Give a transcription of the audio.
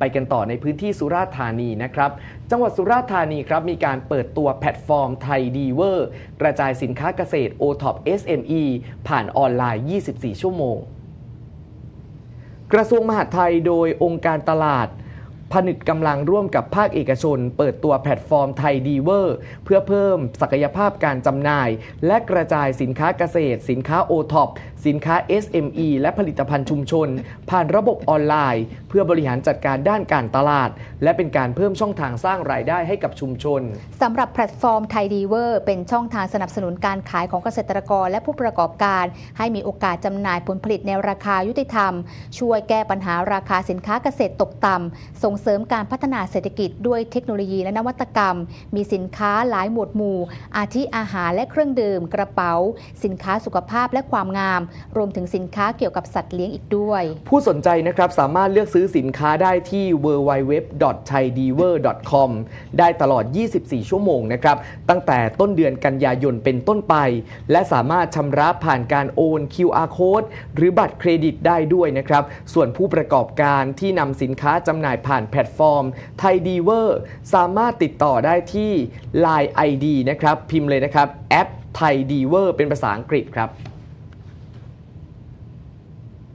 ไปกันต่อในพื้นที่สุราษฎร์ธานีนะครับ จังหวัดสุราษฎร์ธานีครับมีการเปิดตัวแพลตฟอร์มไทยดีเวอร์กระจายสินค้าเกษตร O-Top SME ผ่านออนไลน์ 24 ชั่วโมง กระทรวงมหาดไทยโดยองค์การตลาด ผนึกกำลังร่วมกับภาคเอกชน เปิดตัวแพลตฟอร์มไทยดีเวอร์ เพื่อเพิ่มศักยภาพการจำหน่าย และกระจายสินค้าเกษตร สินค้า o t o p สินค้า SME และผลิตภัณฑ์ชุมชน ผ่านระบบออนไลน์ เพื่อบริหารจัดการด้านการตลาด และเป็นการเพิ่มช่องทางสร้างรายได้ให้กับชุมชนสำหรับแพลตฟอร์มไทยดีเวอร์เป็นช่องทางสนับสนุนการขายของเกษตรกรและผู้ประกอบการ ให้มีโอกาสจำหน่ายผลผลิตในราคายุติธรรม ช่วยแก้ปัญหาราคาสินค้าเกษตรตกต่ำส่งเสริมการพัฒนาเศรษฐกิจด้วยเทคโนโลยีและนวัตกรรม มีสินค้าหลายหมวดหมู่ อาทิอาหารและเครื่องดื่ม กระเป๋า สินค้าสุขภาพและความงาม รวมถึงสินค้าเกี่ยวกับสัตว์เลี้ยงอีกด้วย ผู้สนใจนะครับสามารถเลือกซื้อสินค้าได้ที่ www.thaidiver.com ได้ตลอด 24 ชั่วโมงนะครับตั้งแต่ต้นเดือนกันยายนเป็นต้นไป และสามารถชำระผ่านการโอน QR code หรือบัตรเครดิตได้ด้วยนะครับส่วนผู้ประกอบการที่นำสินค้าจำหน่ายผ่านแพลตฟอร์มไทยดีเวอร์สามารถติดต่อได้ที่ Line ID นะครับ พิมพ์เลยนะครับแอปไทยดีเวอร์เป็นภาษาอังกฤษครับ